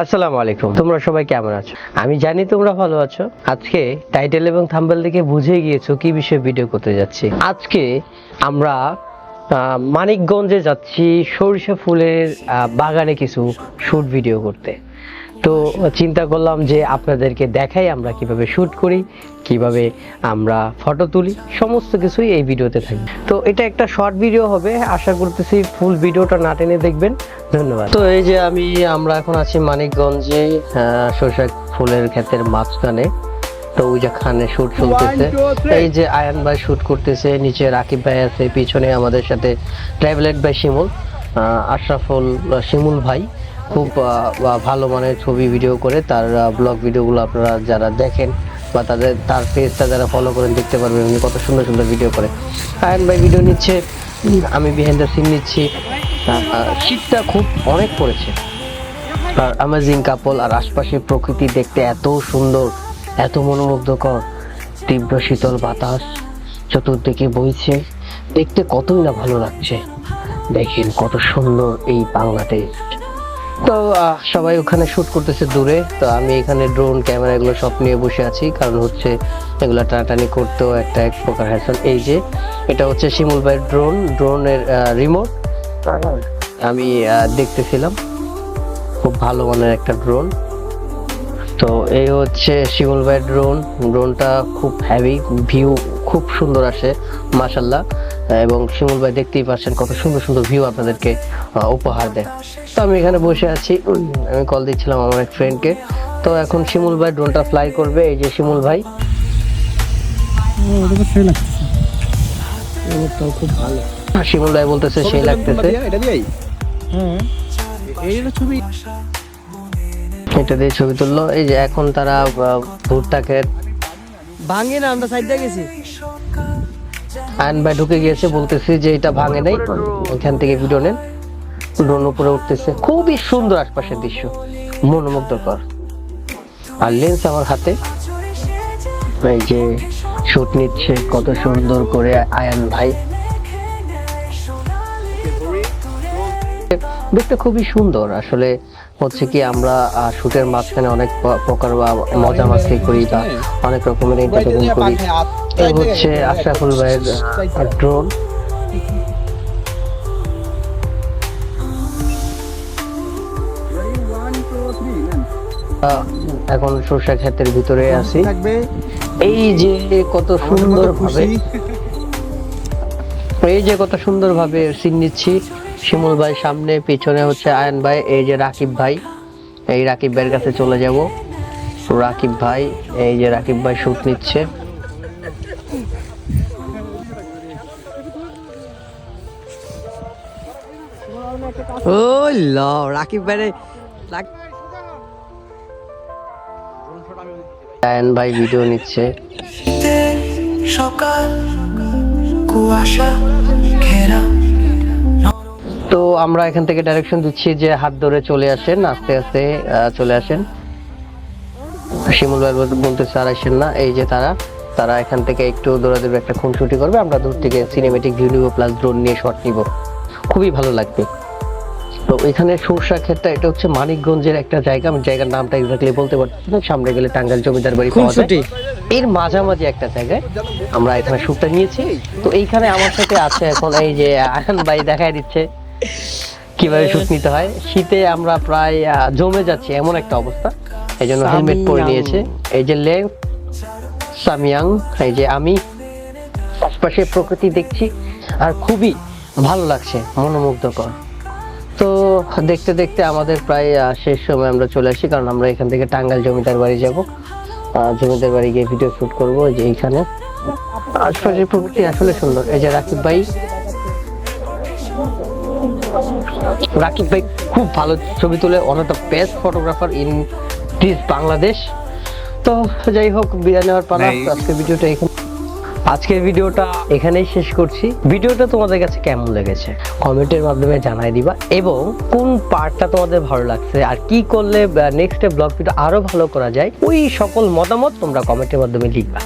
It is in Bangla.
আসসালামু আলাইকুম। তোমরা সবাই কেমন আছো? আমি জানি তোমরা ভালো আছো। আজকে টাইটেল এবং থাম্বেল দেখে বুঝে গিয়েছো কি বিষয়ে ভিডিও করতে যাচ্ছি। আজকে আমরা মানিকগঞ্জে যাচ্ছি সরিষা ফুলের বাগানে কিছু শুট ভিডিও করতে। তো চিন্তা করলাম যে আপনাদেরকে দেখাই আমরা কীভাবে শুট করি, কীভাবে আমরা ফটো তুলি, সমস্ত কিছুই এই ভিডিওতে থাকবে। তো এটা একটা শর্ট ভিডিও হবে, আশা করতেছি ফুল ভিডিওটা না টেনে দেখবেন। ধন্যবাদ। তো এই যে আমি, আমরা এখন আছি মানিকগঞ্জে সরিষা ফুলের ক্ষেতের মাঝখানে। তো ওই যে খানে শুট চলতেছে এই যে আয়ান ভাই শুট করতেছে নিচে রাকিব ভাই আছে পিছনে আমাদের সাথে ট্রাভেলেট ভাই শিমুল আশরাফুল শিমুল ভাই। খুব ভালো মানের ছবি ভিডিও করে তার ব্লগ ভিডিওগুলো আপনারা যারা দেখেন বা তাদের তার পেজটা যারা ফলো করেন দেখতে পারবেন উনি কত সুন্দর সুন্দর ভিডিও করে। আয়ন ভাই ভিডিও নিচ্ছে আমি বিহাইন্ড দ্য সিন নিচ্ছি। শীতটা খুব অনেক পড়েছে। আর অ্যামেজিং কাপল আর আশপাশের প্রকৃতি দেখতে এত সুন্দর। এত মনোমুগ্ধকর, তীব্র শীতল বাতাস চতুর্দিকে বইছে। দেখতে কতই না ভালো লাগছে। দেখেন কত সুন্দর এই বাংলাদেশ তো সবাই ওখানে শ্যুট করতেছে দূরে। তো আমি এখানে ড্রোন ক্যামেরা এগুলো সব নিয়ে বসে আছি। কারণ হচ্ছে এগুলো টানাটানি করতেও একটা এক প্রকার হ্যাসল এই যে, এটা হচ্ছে শিমুল ভাইয়ের ড্রোন ড্রোনের রিমোট আমি দেখতেছিলাম। খুব ভালো মানের একটা ড্রোন তো এই হচ্ছে শিমুল ভাইয়ের ড্রোন ড্রোনটা খুব হ্যাভি ভিউ খুব সুন্দর আসে মাশাল্লাহ এবং শিমুল ভাই দেখতেই পাচ্ছেন কত সুন্দর সুন্দর ভিউ আপনাদেরকে উপহার দেয়। তো আমি এখানে বসে আছি। আমি কল দিচ্ছিলাম আমার এক ফ্রেন্ডকে তো এখন শিমুল ভাই ড্রোনটা ফ্লাই করবে এই যে শিমুল ভাই। খুব ভালো শিমুল ভাই বলতেছে সেই লাগতেছে। এটা দিয়েই? হ্যাঁ। ছবি। এটা দিয়ে ছবি তুললো। এই যে এখন তারা আহ, ভুট্টাকে ভাঙে না আমরা সাইড গেছি। আয়ন ভাই ঢুকে গিয়েছে বলতেছি যে এটা ভাঙে নাই। এখান থেকে ভিডিও নেন। ড্রোন উপরে উঠতেছে। খুবই সুন্দর আশপাশের দৃশ্য। মনোমুগ্ধকর। আর লেন্স আমার হাতে। এই যে শুট নিচ্ছে কত সুন্দর করে আয়ান ভাই। দেখতে খুবই সুন্দর। আসলে হচ্ছে কি আমরা শুটের মাঝখানে অনেক প্রকার বা মজা মাস্তি করি বা অনেক রকমের এন্টারটেনমেন্ট করি। এই হচ্ছে আশরাফুল ভাইয়ের ড্রোন এখন সরষা ক্ষেতের ভিতরে আছি। এই যে কত সুন্দর ভাবে এই যে কত সুন্দর ভাবে সিন নিচ্ছি। শিমুল ভাই সামনে, পিছনে হচ্ছে আয়ন ভাই, এই যে রাকিব ভাই। এই রাকিব ভাইয়ের কাছে চলে যাব। রাকিব ভাই, এই যে রাকিব ভাই শুট নিচ্ছে। রাকিব ভাই আয়ন ভাই ভিডিও নিচ্ছে। সকাল, কুয়াশা, ঘেরা। তো আমরা এখান থেকে ডাইরেকশন দিচ্ছি যে হাত ধরে চলে আসেন আস্তে আস্তে চলে আসেন। শিমুল ভাই বল- বলতেছে আর আসেন না এই যে তারা তারা এখান থেকে একটু দৌড়া দৌড়াদৌড়ি একটা খুনসুটি করবে আমরা দূর থেকে সিনেমেটিক ভিউ নিব প্লাস ড্রোন নিয়ে শট নিব। খুবই ভালো লাগবে। তো এখানে সরষা ক্ষেতটা এটা হচ্ছে মানিকগঞ্জের একটা জায়গা আমি জায়গার নামটা এক্স্যাক্টলি বলতে পারছি না সামনে গেলে টাঙ্গাইল জমিদার বাড়ি পাওয়া যায়। এর মাঝামাঝি একটা জায়গায় আমরা এখানে শুটটা নিয়েছি। তো এইখানে আমার সাথে আছে এখন এই যে আয়ন ভাই দেখাই দিচ্ছে। কীভাবে শুট নিতে হয়? শীতে আমরা প্রায় জমে যাচ্ছি এমন একটা অবস্থা। এই জন্য হেলমেট পরে নিয়েছে। এই যে লেন্স সামিয়াং এই যে আমি। আশপাশে প্রকৃতি দেখছি আর খুবই ভালো লাগছে মনোমুগ্ধকর। তো দেখতে দেখতে আমাদের প্রায় শেষ সময় আমরা চলে আসি কারণ আমরা এখান থেকে টাঙ্গাইল জমিদার বাড়ি যাব। জমিদার বাড়ি গিয়ে ভিডিও শুট করব যে এইখানে। আশপাশের প্রকৃতি আসলে সুন্দর। এই যে রাকিব ভাই রাকিব ভাই খুব ভালো ছবি তুলে one of the best photographer in this Bangladesh তো যাই হোক বিদায় নেওয়ার পালা। আজকে ভিডিওটা এখানে আজকের ভিডিওটা এখানেই শেষ করছি। ভিডিওটা তোমাদের কাছে কেমন লেগেছে? কমেন্টের মাধ্যমে জানাই দিবা। এবং কোন পার্টটা তোমাদের ভালো লাগছে? আর কি করলে নেক্সট ব্লগ ভিডিও আরও ভালো করা যায়? ওই সকল মতামত তোমরা কমেন্টের মাধ্যমে লিখবা।